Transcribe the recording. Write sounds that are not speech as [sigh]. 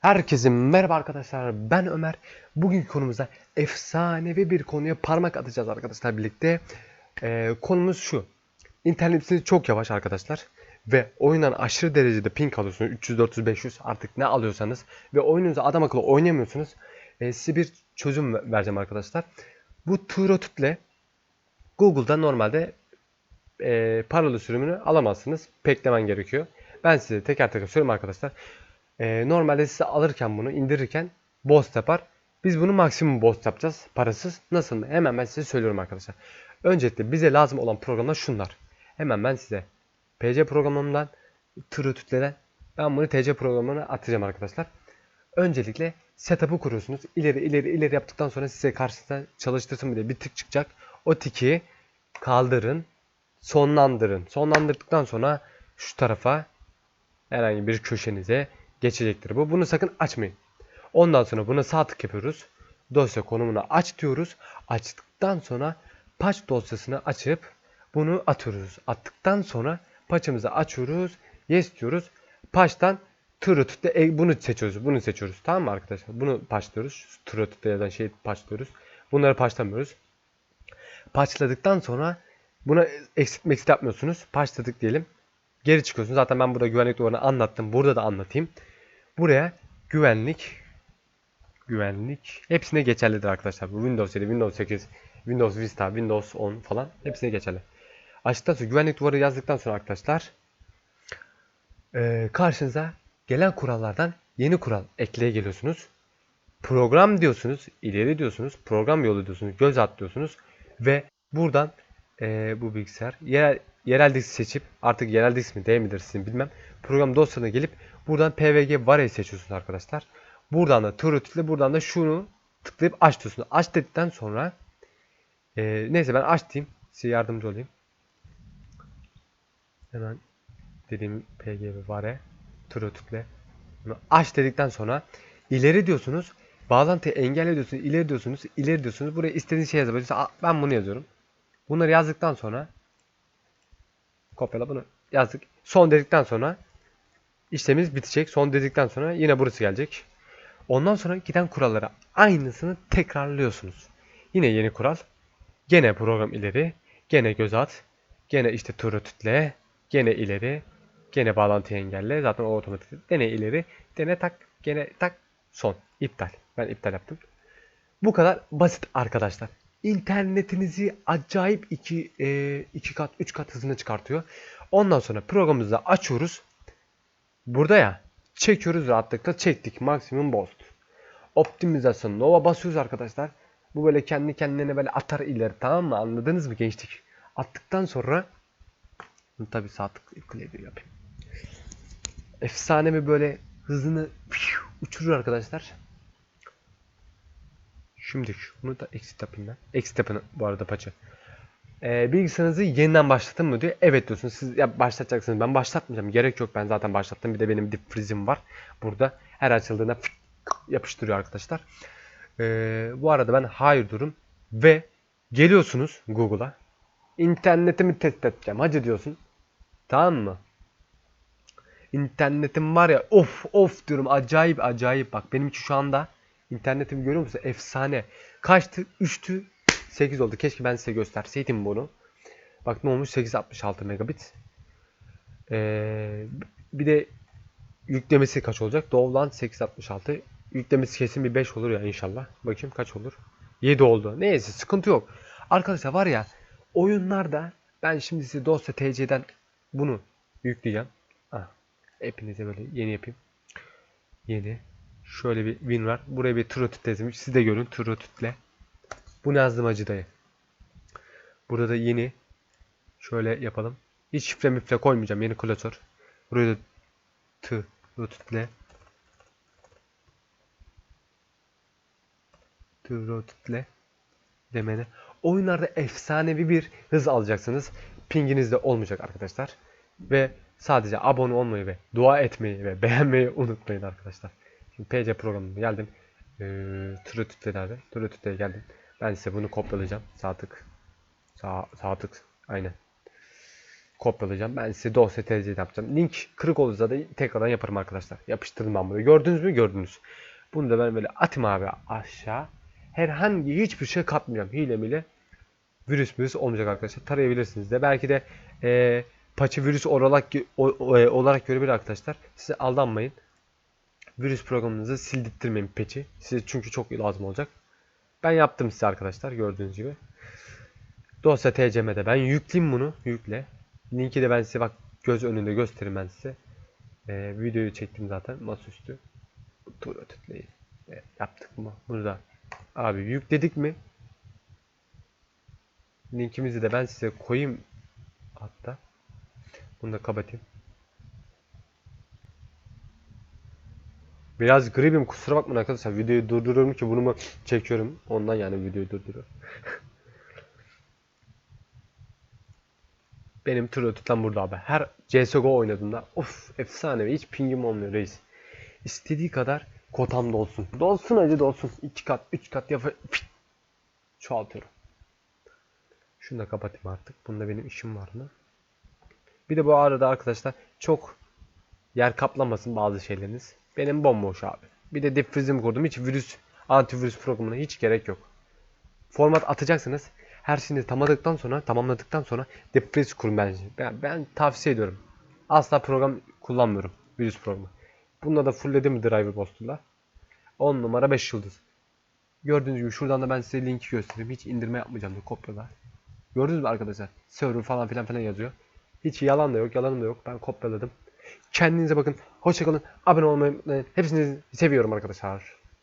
Herkese merhaba arkadaşlar ben Ömer. Bugünkü konumuzda efsanevi bir konuya parmak atacağız arkadaşlar birlikte. Ee, konumuz şu. İnternetiniz çok yavaş arkadaşlar. Ve oyundan aşırı derecede ping alıyorsunuz. 300, 400, 500 artık ne alıyorsanız. Ve oyununuzu adam akıllı oynayamıyorsunuz. Ee, size bir çözüm ver- vereceğim arkadaşlar. Bu Turotutle Google'da normalde e, paralı sürümünü alamazsınız. Peklemen gerekiyor. Ben size teker teker söyleyeyim arkadaşlar. Ee, normalde size alırken bunu indirirken boss yapar. Biz bunu maksimum boss yapacağız. Parasız. Nasıl mı? Hemen ben size söylüyorum arkadaşlar. Öncelikle bize lazım olan programlar şunlar. Hemen ben size PC programından tırı tütleden ben bunu TC programına atacağım arkadaşlar. Öncelikle setup'ı kuruyorsunuz. İleri ileri ileri yaptıktan sonra size karşısında çalıştırsın diye bir tık çıkacak. O tiki kaldırın. Sonlandırın. Sonlandırdıktan sonra şu tarafa herhangi bir köşenize geçecektir bu. Bunu sakın açmayın. Ondan sonra buna sağ tık yapıyoruz. Dosya konumuna aç diyoruz. Açtıktan sonra patch dosyasını açıp bunu atıyoruz. Attıktan sonra patch'ımızı açıyoruz. Yes diyoruz. Patch'tan Truth'te e, bunu seçiyoruz. Bunu seçiyoruz. Tamam mı arkadaşlar? Bunu patchlıyoruz. Truth'te yazan şeyi patchlıyoruz. Bunları patchlamıyoruz. Patchladıktan sonra buna exit exit yapmıyorsunuz. Patchladık diyelim. Geri çıkıyorsunuz. Zaten ben burada güvenlik duvarını anlattım. Burada da anlatayım. Buraya güvenlik güvenlik hepsine geçerlidir arkadaşlar. Bu Windows 7, Windows 8, Windows Vista, Windows 10 falan hepsine geçerli. Açtıktan sonra güvenlik duvarı yazdıktan sonra arkadaşlar eee, karşınıza gelen kurallardan yeni kural ekleye geliyorsunuz. Program diyorsunuz, ileri diyorsunuz, program yolu diyorsunuz, göz at diyorsunuz ve buradan eee, bu bilgisayar yerel, yerel disk seçip artık yerel disk mi değil midir sizin bilmem. Program dosyasına gelip buradan PVG Vare'yi seçiyorsunuz arkadaşlar. Buradan da Turut'le buradan da şunu tıklayıp aç diyorsunuz. Aç dedikten sonra eee, neyse ben aç diyeyim. Size yardımcı olayım. Hemen dediğim PGB Vare bunu aç dedikten sonra ileri diyorsunuz. Bağlantıyı engelle diyorsunuz. ileri diyorsunuz. ileri diyorsunuz. Buraya istediğiniz şey yazabilirsiniz. Ben bunu yazıyorum. Bunları yazdıktan sonra kopyala bunu yazdık. Son dedikten sonra işlemimiz bitecek. Son dedikten sonra yine burası gelecek. Ondan sonra giden kurallara aynısını tekrarlıyorsunuz. Yine yeni kural. Gene program ileri. Gene göz at. Gene işte turu tütle. Gene ileri. Gene bağlantıyı engelle. Zaten o otomatik. Gene ileri. Gene tak. Gene tak. Son. İptal. Ben iptal yaptım. Bu kadar basit arkadaşlar. İnternetinizi acayip iki, e, iki kat, üç kat hızına çıkartıyor. Ondan sonra programımızı açıyoruz. Burada ya çekiyoruz rahatlıkla çektik. Maksimum boost. Optimizasyon Nova basıyoruz arkadaşlar. Bu böyle kendi kendine böyle atar ileri tamam mı? Anladınız mı gençlik? Attıktan sonra tabi sağ tık klavye yapayım. Efsane bir böyle hızını uçurur arkadaşlar. Şimdi bunu da exit yapayım ben. Exit yapın bu arada paçı. Ee, bilgisayarınızı yeniden başlatın mı diyor. Evet diyorsunuz. Siz ya başlatacaksınız. Ben başlatmayacağım. Gerek yok. Ben zaten başlattım. Bir de benim dip freeze'im var. Burada her açıldığında yapıştırıyor arkadaşlar. Ee, bu arada ben hayır durum ve geliyorsunuz Google'a. İnternetimi test edeceğim. Hadi diyorsun. Tamam mı? İnternetim var ya of of diyorum acayip acayip bak benimki şu anda internetimi görüyor musun? Efsane. Kaçtı? 3'tü 8 oldu. Keşke ben size gösterseydim bunu. Bak ne olmuş? 866 megabit. Ee, bir de yüklemesi kaç olacak? Doğulan 866. Yüklemesi kesin bir 5 olur ya inşallah. Bakayım kaç olur? 7 oldu. Neyse sıkıntı yok. Arkadaşlar var ya oyunlarda ben şimdi size dosya TC'den bunu yükleyeceğim. Ah, hepinize böyle yeni yapayım. Yeni. Şöyle bir win var. Buraya bir trotüt yazmış. Siz de görün trotütle. Bunu yazdım Hacı dayı. Burada da yeni. Şöyle yapalım. Hiç şifre mifre koymayacağım. Yeni klasör. Buraya da t trotütle. Trotütle. Demene. Oyunlarda efsanevi bir hız alacaksınız. Pinginiz de olmayacak arkadaşlar. Ve sadece abone olmayı ve dua etmeyi ve beğenmeyi unutmayın arkadaşlar. Şimdi PC programına geldim. Ee, Trotütle'lerde. Trotütle'ye geldim. Ben size bunu kopyalayacağım. Sağ tık. Sağ, sağ tık. Aynen. kopyalayacağım. Ben size dosya tercih yapacağım. Link kırık olursa da tekrardan yaparım arkadaşlar. Yapıştırdım ben bunu. Gördünüz mü? Gördünüz. Bunu da ben böyle atayım abi aşağı. Herhangi hiçbir şey katmayacağım. Hile mile virüs virüs olmayacak arkadaşlar. Tarayabilirsiniz de. Belki de e, paçı virüs olarak e, olarak görebilir arkadaşlar. Size aldanmayın. Virüs programınızı sildirtmeyin peçi. Size çünkü çok lazım olacak. Ben yaptım size arkadaşlar gördüğünüz gibi. Dosya TCM'de ben yükleyeyim bunu. Yükle. Linki de ben size bak göz önünde göstereyim ben size. Ee, videoyu çektim zaten masaüstü. Tur ötütleyin. Evet, yaptık mı? Burada. Abi yükledik mi? Linkimizi de ben size koyayım hatta. Bunu da kapatayım. Biraz gribim kusura bakmayın arkadaşlar. Videoyu durduruyorum ki bunu mu çekiyorum. Ondan yani videoyu durduruyorum. [laughs] Benim tur tutan burada abi. Her CSGO oynadığımda of efsane hiç pingim olmuyor reis. İstediği kadar kotam dolsun. Dolsun acı dolsun. 2 kat 3 kat yap çoğaltıyorum. Şunu da kapatayım artık. Bunda benim işim var mı? Bir de bu arada arkadaşlar çok yer kaplamasın bazı şeyleriniz. Benim bomboş abi. Bir de defrizimi kurdum. Hiç virüs, antivirüs programına hiç gerek yok. Format atacaksınız. Her şeyini tamamladıktan sonra, tamamladıktan sonra defriz kurun bence. Ben, ben tavsiye ediyorum. Asla program kullanmıyorum. Virüs programı. Bunda da fullledim driver postuyla. 10 numara 5 yıldız. Gördüğünüz gibi şuradan da ben size linki göstereyim. Hiç indirme yapmayacağım da kopyala. Gördünüz mü arkadaşlar? Server falan filan filan yazıyor. Hiç yalan da yok, yalanım da yok. Ben kopyaladım. Kendinize bakın. Hoşçakalın. Abone olmayı unutmayın. Hepsini seviyorum arkadaşlar.